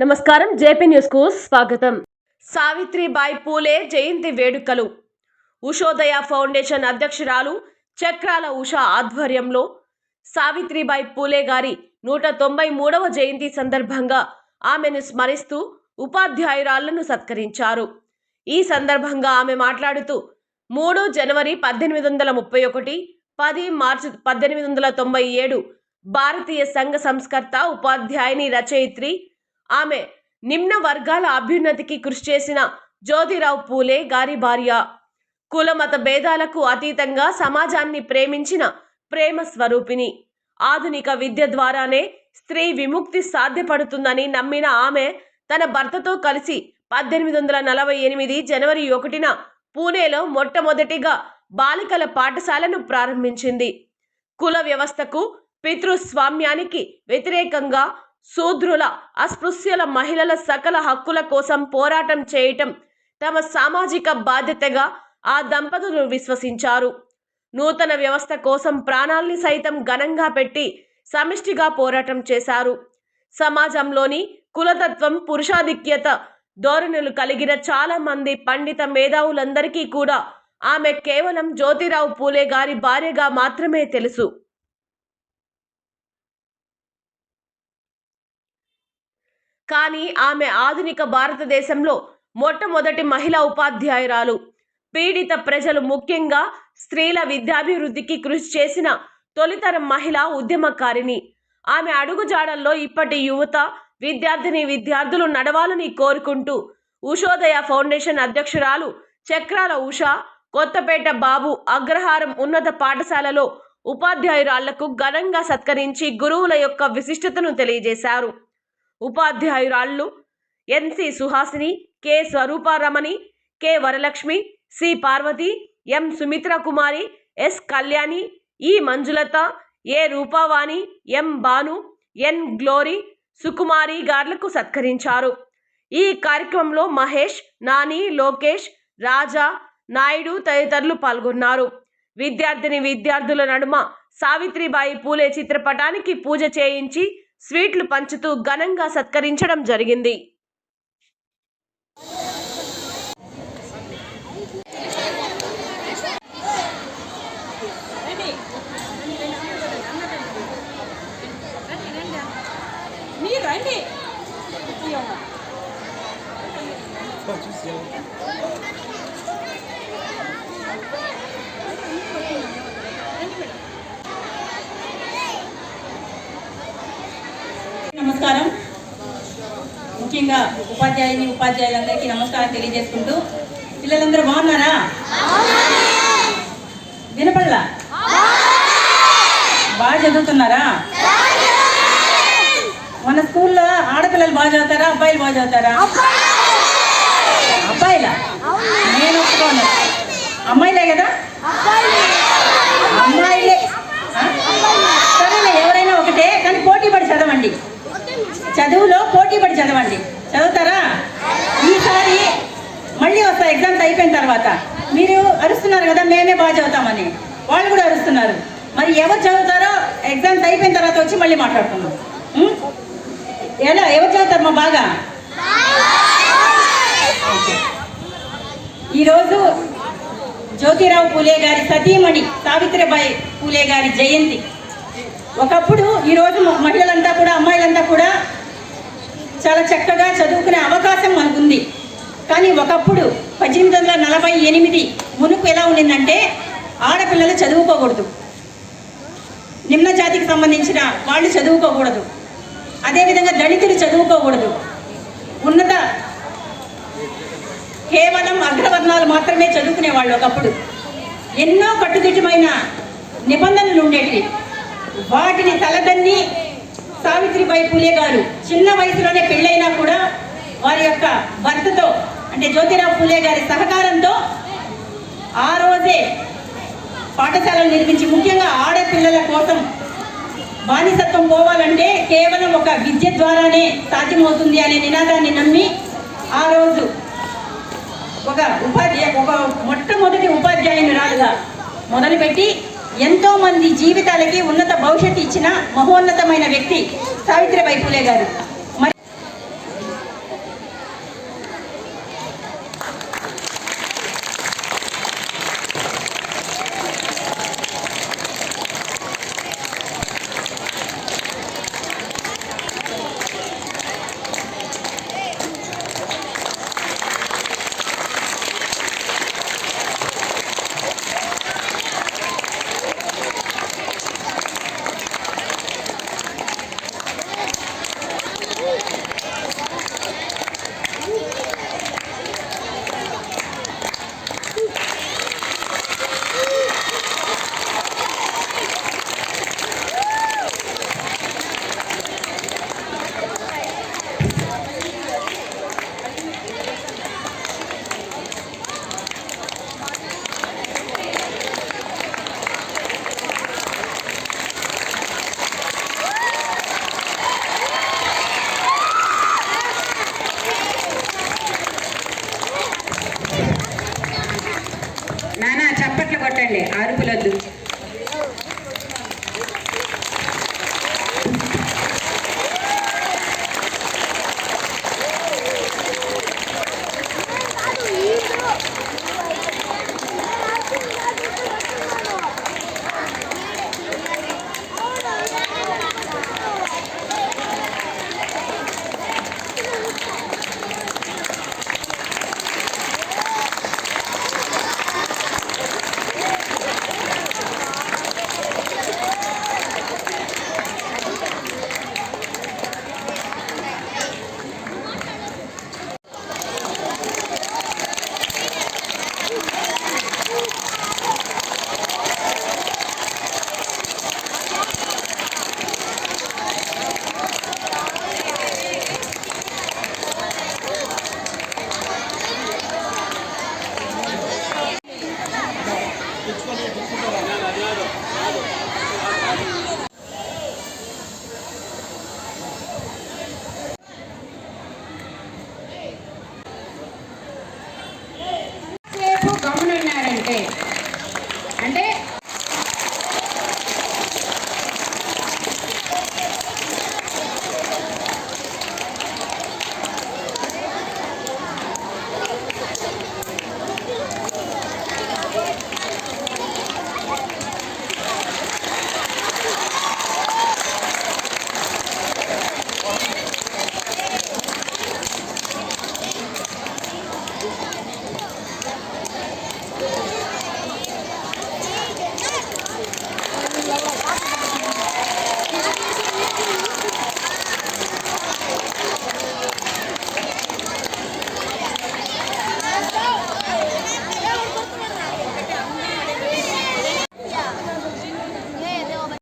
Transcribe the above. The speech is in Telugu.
నమస్కారం జేపీ న్యూస్కు స్వాగతం. సావిత్రిబాయి పూలే జయంతి వేడుకలు. ఉషోదయ ఫౌండేషన్ అధ్యక్షురాలు చక్రాల ఉష ఆధ్వర్యంలో సావిత్రిబాయి పూలే గారి నూట తొంభై మూడవ జయంతి సందర్భంగా ఆమెను స్మరిస్తూ ఉపాధ్యాయురాళ్ళను సత్కరించారు. ఈ సందర్భంగా ఆమె మాట్లాడుతూ మూడు జనవరి పద్దెనిమిది వందల ముప్పై ఒకటి పది మార్చి పద్దెనిమిది వందల తొంభై ఏడు భారతీయ సంఘ సంస్కర్త ఉపాధ్యాయుని రచయిత్రి ఆమె నిమ్న వర్గాల అభ్యున్నతికి కృషి చేసిన జ్యోతిరావు పూలే గారి భార్య. కులమత భేదాలకు అతీతంగా సమాజాన్ని ప్రేమించిన ప్రేమ స్వరూపిణి. ఆధునిక విద్య ద్వారానే స్త్రీ విముక్తి సాధ్యపడుతుందని నమ్మిన ఆమె తన భర్తతో కలిసి పద్దెనిమిది వందల నలభై ఎనిమిది జనవరి ఒకటిన పూణేలో మొట్టమొదటిగా బాలికల పాఠశాలను ప్రారంభించింది. కుల వ్యవస్థకు పితృస్వామ్యానికి వ్యతిరేకంగా శూద్రుల అస్పృశ్యుల మహిళల సకల హక్కుల కోసం పోరాటం చేయటం తమ సామాజిక బాధ్యతగా ఆ దంపతులు విశ్వసించారు. నూతన వ్యవస్థ కోసం ప్రాణాల్ని సైతం ఘనంగా పెట్టి సమిష్టిగా పోరాటం చేశారు. సమాజంలోని కులతత్వం పురుషాధిక్యత ధోరణులు కలిగిన చాలా మంది పండిత మేధావులందరికీ కూడా ఆమె కేవలం జ్యోతిరావు పూలే గారి భార్యగా మాత్రమే తెలుసు. కానీ ఆమె ఆధునిక భారతదేశంలో మొట్టమొదటి మహిళా ఉపాధ్యాయురాలు. పీడిత ప్రజలు ముఖ్యంగా స్త్రీల విద్యాభివృద్ధికి కృషి చేసిన తొలితరం మహిళా ఉద్యమకారిణి. ఆమె అడుగుజాడల్లో ఇప్పటి యువత విద్యార్థిని విద్యార్థులు నడవాలని కోరుకుంటూ ఉషోదయ ఫౌండేషన్ అధ్యక్షురాలు చక్రాల ఉష కొత్తపేట బాబు అగ్రహారం ఉన్నత పాఠశాలలో ఉపాధ్యాయురాళ్ళకు ఘనంగా సత్కరించి గురువుల యొక్క విశిష్టతను తెలియజేశారు. ఉపాధ్యాయురాళ్ళు NC Suhasini K Swarooparamani K Varalakshmi C Parvathi M Sumitra Kumari S Kalyani E Manjulatha A Roopavani M Bhanu N Glory Sukumari గార్లకు సత్కరించారు. ఈ కార్యక్రమంలో మహేష్ నాని లోకేష్ రాజా నాయుడు తదితరులు పాల్గొన్నారు. విద్యార్థిని విద్యార్థుల నడుమ సావిత్రిబాయి పూలే చిత్రపటానికి పూజ చేయించి స్వీట్లు పంచుతూ ఘనంగా సత్కరించడం జరిగింది. మీరు రండి. నమస్కారం. ముఖ్యంగా ఉపాధ్యాయుని ఉపాధ్యాయులందరికీ నమస్కారం తెలియజేసుకుంటూ పిల్లలందరూ బాగున్నారా? వినపడలా? బాగా చదువుతున్నారా? మన స్కూల్లో ఆడపిల్లలు బాగా చదువుతారా? అబ్బాయిలు బాగా చదువుతారా? అబ్బాయిలా? నేను ఒప్పుకోను. అమ్మాయిలే కదా అమ్మాయిలే ఆ? సరేలే ఎవరైనా ఒకటే కానీ పోటీ పడి చదవండి చదువులో పోటీ పడి చదవండి. చదువుతారా? ఈసారి మళ్ళీ వస్తా ఎగ్జామ్స్ అయిపోయిన తర్వాత. మీరు అరుస్తున్నారు కదా మేమే బాగా చదువుతామని. వాళ్ళు కూడా అరుస్తున్నారు. మరి ఎవరు చదువుతారో ఎగ్జామ్స్ అయిపోయిన తర్వాత వచ్చి మళ్ళీ మాట్లాడుకుందాం. ఎలా? ఎవరు చదువుతారు మా బాగా? ఈరోజు జ్యోతిరావు పూలే గారి సతీమణి సావిత్రిబాయి పూలే గారి జయంతి. ఒకప్పుడు ఈరోజు మహిళలంతా కూడా అమ్మాయిలంతా కూడా చాలా చక్కగా చదువుకునే అవకాశం మనకుంది. కానీ ఒకప్పుడు పద్దెనిమిది వందల నలభై ఎనిమిది మునుపు ఎలా ఉండిందంటే ఆడపిల్లలు చదువుకోకూడదు. నిమ్న జాతికి సంబంధించిన వాళ్ళు చదువుకోకూడదు. అదేవిధంగా దళితులు చదువుకోకూడదు. ఉన్నత కేవలం అగ్రవర్ణాలు మాత్రమే చదువుకునేవాళ్ళు ఒకప్పుడు. ఎన్నో కట్టుదిట్టమైన నిబంధనలు ఉండేటివి. వాటిని తలదన్ని సావిత్రిబాయి పూలే గారు. చిన్న వయసులోనే పెళ్ళైనా కూడా వారి యొక్క భర్తతో అంటే జ్యోతిరావు పూలే గారి సహకారంతో ఆ రోజే పాఠశాలలు నిర్మించి ముఖ్యంగా ఆడపిల్లల కోసం బానిసత్వం పోవాలంటే కేవలం ఒక విద్య ద్వారానే సాధ్యమవుతుంది అనే నినాదాన్ని నమ్మి ఆ రోజు ఒక ఉపాధ్యాయ ఒక మొట్టమొదటి ఉపాధ్యాయునిరాలుగా మొదలుపెట్టి ఎంతో మంది జీవితాలకి ఉన్నత భవిష్యత్తు ఇచ్చిన మహోన్నతమైన వ్యక్తి సావిత్రిబాయి పూలే గారు. கருப்புலது